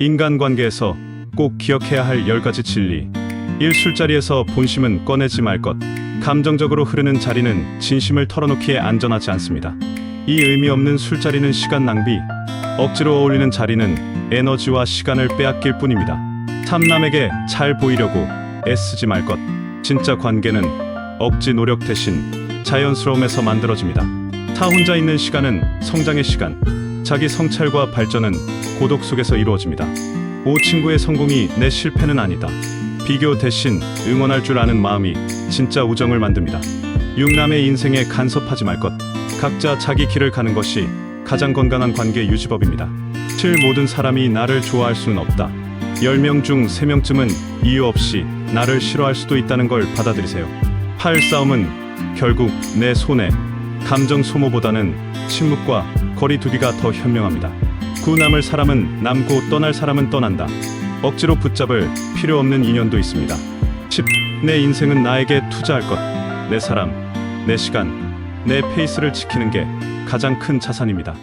인간관계에서 꼭 기억해야 할 10가지 진리. 1. 술자리에서 본심은 꺼내지 말 것. 감정적으로 흐르는 자리는 진심을 털어놓기에 안전하지 않습니다. 이 의미 없는 술자리는 시간 낭비. 억지로 어울리는 자리는 에너지와 시간을 빼앗길 뿐입니다. 탐남에게 잘 보이려고 애쓰지 말 것. 진짜 관계는 억지 노력 대신 자연스러움에서 만들어집니다. 타 혼자 있는 시간은 성장의 시간. 자기 성찰과 발전은 고독 속에서 이루어집니다. 오 친구의 성공이 내 실패는 아니다. 비교 대신 응원할 줄 아는 마음이 진짜 우정을 만듭니다. 육남의 인생에 간섭하지 말 것. 각자 자기 길을 가는 것이 가장 건강한 관계 유지법입니다. 7. 모든 사람이 나를 좋아할 수는 없다. 10명 중 3명쯤은 이유 없이 나를 싫어할 수도 있다는 걸 받아들이세요. 8. 싸움은 결국 내 손에 감정 소모보다는 침묵과 거리 두기가 더 현명합니다. 구 남을 사람은 남고 떠날 사람은 떠난다. 억지로 붙잡을 필요 없는 인연도 있습니다. 10. 내 인생은 나에게 투자할 것. 내 사람, 내 시간, 내 페이스를 지키는 게 가장 큰 자산입니다.